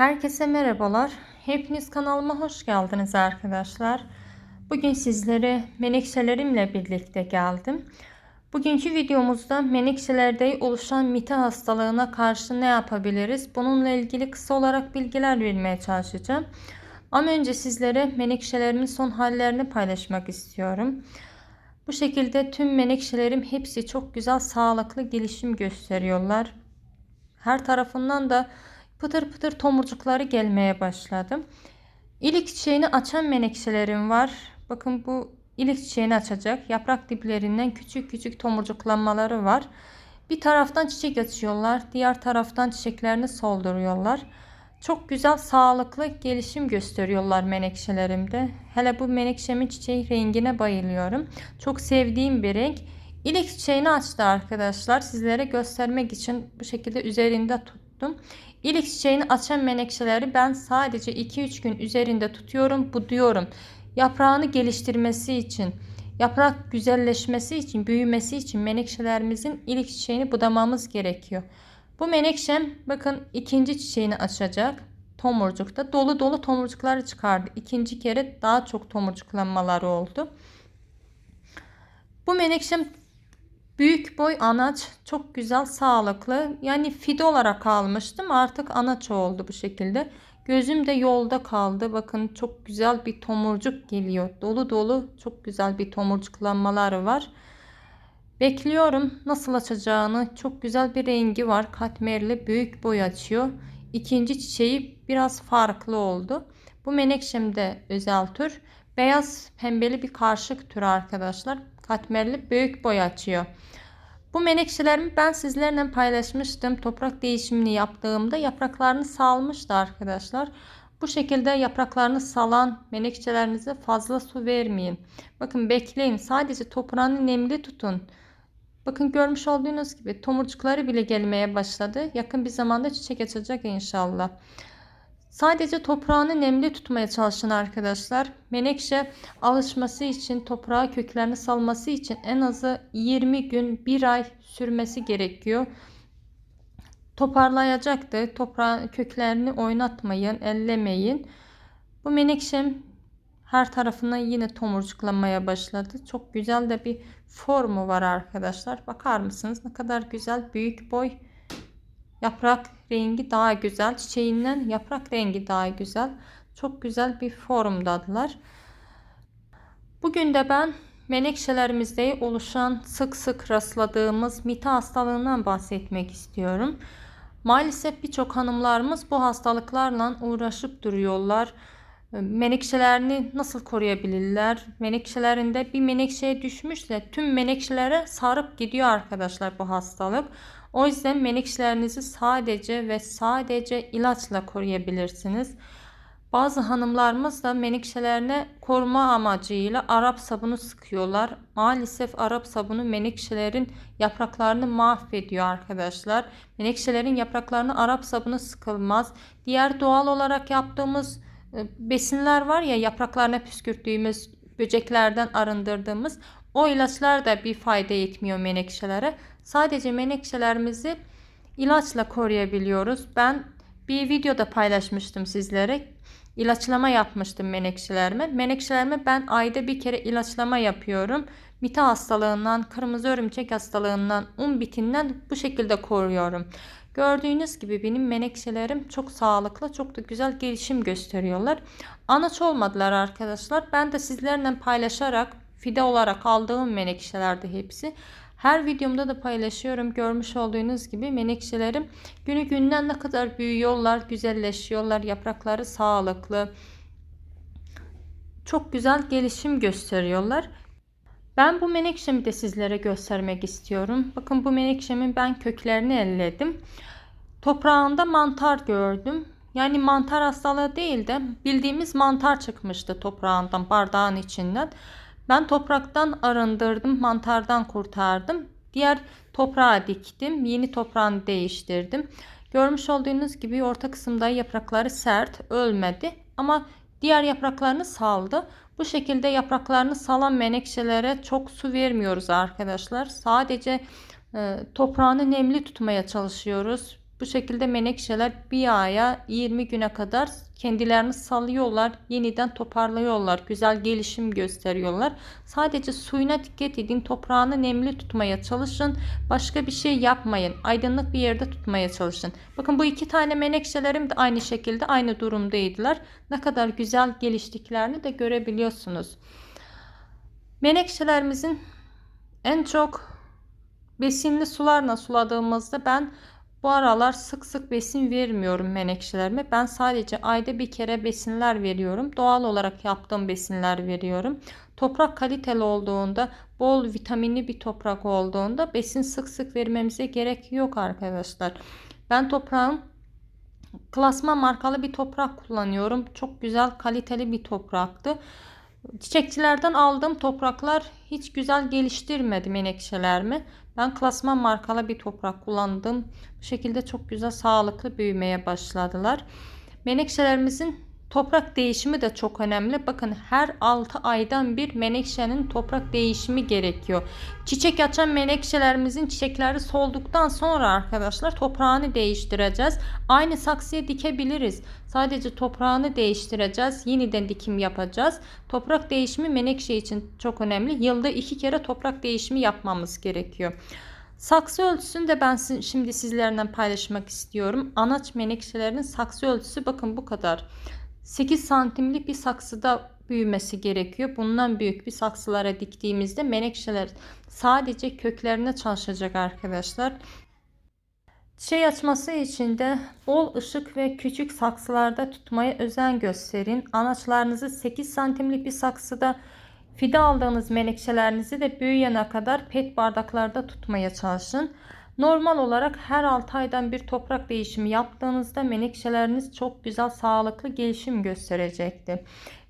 Herkese merhabalar. Hepiniz kanalıma hoş geldiniz arkadaşlar. Bugün sizlere menekşelerimle birlikte geldim. Bugünkü videomuzda menekşelerde oluşan mite hastalığına karşı ne yapabiliriz? Bununla ilgili kısa olarak bilgiler vermeye çalışacağım. Ama önce sizlere menekşelerimin son hallerini paylaşmak istiyorum. Bu şekilde tüm menekşelerim hepsi çok güzel sağlıklı gelişim gösteriyorlar. Her tarafından da pıtır pıtır tomurcukları gelmeye başladı. İlik çiçeğini açan menekşelerim var. Bakın bu ilik çiçeğini açacak. Yaprak diplerinden küçük küçük tomurcuklanmaları var. Bir taraftan çiçek açıyorlar. Diğer taraftan çiçeklerini solduruyorlar. Çok güzel sağlıklı gelişim gösteriyorlar menekşelerimde. Hele bu menekşemin çiçeği rengine bayılıyorum. Çok sevdiğim bir renk. İlik çiçeğini açtı arkadaşlar. Sizlere göstermek için bu şekilde üzerinde tuttum. İlik çiçeğini açan menekşeleri ben sadece 2-3 gün üzerinde tutuyorum. Bu diyorum yaprağını geliştirmesi için, yaprak güzelleşmesi için, büyümesi için menekşelerimizin ilk çiçeğini budamamız gerekiyor. Bu menekşem bakın ikinci çiçeğini açacak. Tomurcukta dolu dolu tomurcuklar çıkardı. İkinci kere daha çok tomurcuklanmaları oldu. Bu menekşem büyük boy anaç çok güzel sağlıklı. Yani fide olarak almıştım artık anaç oldu bu şekilde. Gözüm de yolda kaldı. Bakın çok güzel bir tomurcuk geliyor. Dolu dolu çok güzel bir tomurcuklanmaları var. Bekliyorum nasıl açacağını. Çok güzel bir rengi var. Katmerli büyük boy açıyor. İkinci çiçeği biraz farklı oldu. Bu menekşem de özel tür. Beyaz pembeli bir karışık tür arkadaşlar. Katmerli büyük boy açıyor. Bu menekşelerimi ben sizlerle paylaşmıştım. Toprak değişimini yaptığımda yapraklarını salmıştı arkadaşlar. Bu şekilde yapraklarını salan menekşelerinize fazla su vermeyin. Bakın bekleyin. Sadece toprağını nemli tutun. Bakın görmüş olduğunuz gibi tomurcukları bile gelmeye başladı. Yakın bir zamanda çiçek açacak inşallah. Sadece toprağını nemli tutmaya çalışın arkadaşlar. Menekşe alışması için, toprağa köklerini salması için en azı 20 gün, 1 ay sürmesi gerekiyor. Toparlayacaktı. Toprağın köklerini oynatmayın, ellemeyin. Bu menekşem her tarafına yine tomurcuklanmaya başladı. Çok güzel de bir formu var arkadaşlar. Bakar mısınız? Ne kadar güzel büyük boy Yaprak rengi daha güzel. Çiçeğinden yaprak rengi daha güzel. Çok güzel bir formdadılar. Bugün de ben menekşelerimizde oluşan sık sık rastladığımız mite hastalığından bahsetmek istiyorum. Maalesef birçok hanımlarımız bu hastalıklarla uğraşıp duruyorlar. Menekşelerini nasıl koruyabilirler? Menekşelerinde bir menekşeye düşmüşse tüm menekşelere sarıp gidiyor arkadaşlar bu hastalık. O yüzden menekşelerinizi sadece ve sadece ilaçla koruyabilirsiniz. Bazı hanımlarımız da menekşelerine koruma amacıyla Arap sabunu sıkıyorlar. Maalesef Arap sabunu menekşelerin yapraklarını mahvediyor arkadaşlar. Menekşelerin yapraklarını Arap sabunu sıkılmaz. Diğer doğal olarak yaptığımız e, besinler var ya yapraklarına püskürttüğümüz böceklerden arındırdığımız o ilaçlar da bir fayda etmiyor menekşelere. Sadece menekşelerimizi ilaçla koruyabiliyoruz. Ben bir videoda paylaşmıştım sizlere. İlaçlama yapmıştım menekşelerime. Menekşelerime ben ayda bir kere ilaçlama yapıyorum. Mite hastalığından, kırmızı örümcek hastalığından, un bitinden bu şekilde koruyorum. Gördüğünüz gibi benim menekşelerim çok sağlıklı, çok da güzel gelişim gösteriyorlar. Anaç olmadılar arkadaşlar. Ben de sizlerle paylaşarak fide olarak aldığım menekşelerde hepsi. Her videomda da paylaşıyorum. Görmüş olduğunuz gibi menekşelerim günü günden ne kadar büyüyorlar, güzelleşiyorlar. Yaprakları sağlıklı. Çok güzel gelişim gösteriyorlar. Ben bu menekşemi de sizlere göstermek istiyorum. Bakın bu menekşemin ben köklerini elledim. Toprağında mantar gördüm. Yani mantar hastalığı değil de bildiğimiz mantar çıkmıştı toprağından, bardağın içinden. Ben topraktan arındırdım, mantardan kurtardım. Diğer toprağa diktim. Yeni toprağını değiştirdim. Görmüş olduğunuz gibi orta kısımda yaprakları sert, ölmedi. Ama diğer yapraklarını saldı. Bu şekilde yapraklarını salan menekşelere çok su vermiyoruz arkadaşlar. Sadece e, toprağını nemli tutmaya çalışıyoruz. Bu şekilde menekşeler bir aya 20 güne kadar kendilerini salıyorlar. Yeniden toparlıyorlar. Güzel gelişim gösteriyorlar. Sadece suyuna dikkat edin. Toprağını nemli tutmaya çalışın. Başka bir şey yapmayın. Aydınlık bir yerde tutmaya çalışın. Bakın bu iki tane menekşelerim de aynı şekilde aynı durumdaydılar. Ne kadar güzel geliştiklerini de görebiliyorsunuz. Menekşelerimizin en çok besinli sularla suladığımızda ben bu aralar sık sık besin vermiyorum menekşelerime. Ben sadece ayda bir kere besinler veriyorum. Doğal olarak yaptığım besinler veriyorum. Toprak kaliteli olduğunda, bol vitaminli bir toprak olduğunda besin sık sık vermemize gerek yok arkadaşlar. Ben toprağın klasma markalı bir toprak kullanıyorum. Çok güzel kaliteli bir topraktı. Çiçekçilerden aldığım topraklar hiç güzel geliştirmedi menekşelerimi. Ben klasman markalı bir toprak kullandım. Bu şekilde çok güzel sağlıklı büyümeye başladılar. Menekşelerimizin toprak değişimi de çok önemli. Bakın her 6 aydan bir menekşenin toprak değişimi gerekiyor. Çiçek açan menekşelerimizin çiçekleri solduktan sonra arkadaşlar toprağını değiştireceğiz. Aynı saksıya dikebiliriz. Sadece toprağını değiştireceğiz. Yeniden dikim yapacağız. Toprak değişimi menekşe için çok önemli. Yılda iki kere toprak değişimi yapmamız gerekiyor. Saksı ölçüsünü de ben şimdi sizlerle paylaşmak istiyorum. Anaç menekşelerin saksı ölçüsü bakın bu kadar. 8 santimlik bir saksıda büyümesi gerekiyor. Bundan büyük bir saksılara diktiğimizde menekşeler sadece köklerine çalışacak arkadaşlar. Çiçeği açması için de bol ışık ve küçük saksılarda tutmaya özen gösterin. Anaçlarınızı 8 santimlik bir saksıda fide aldığınız menekşelerinizi de büyüyene kadar pet bardaklarda tutmaya çalışın. Normal olarak her 6 aydan bir toprak değişimi yaptığınızda menekşeleriniz çok güzel sağlıklı gelişim gösterecektir.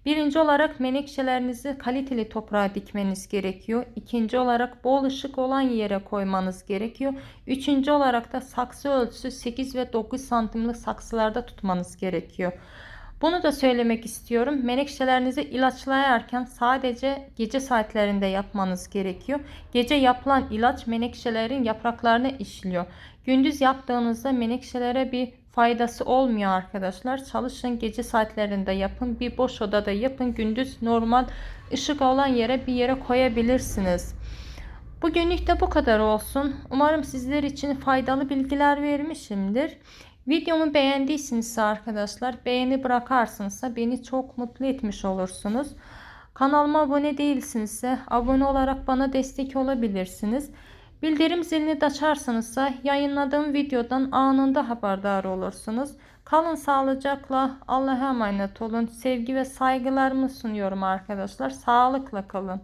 Birinci olarak menekşelerinizi kaliteli toprağa dikmeniz gerekiyor. İkinci olarak bol ışık olan yere koymanız gerekiyor. Üçüncü olarak da saksı ölçüsü 8 ve 9 santimlik saksılarda tutmanız gerekiyor. Bunu da söylemek istiyorum. Menekşelerinizi ilaçlayarken sadece gece saatlerinde yapmanız gerekiyor. Gece yapılan ilaç menekşelerin yapraklarını işliyor. Gündüz yaptığınızda menekşelere bir faydası olmuyor arkadaşlar. Çalışın gece saatlerinde yapın. Bir boş odada yapın. Gündüz normal ışık olan yere bir yere koyabilirsiniz. Bugünlük de bu kadar olsun. Umarım sizler için faydalı bilgiler vermişimdir. Videomu beğendiyseniz arkadaşlar beğeni bırakarsınızsa beni çok mutlu etmiş olursunuz. Kanalıma abone değilsinizse abone olarak bana destek olabilirsiniz. Bildirim zilini de açarsanızsa yayınladığım videodan anında haberdar olursunuz. Kalın sağlıcakla Allah'a emanet olun. Sevgi ve saygılarımı sunuyorum arkadaşlar. Sağlıkla kalın.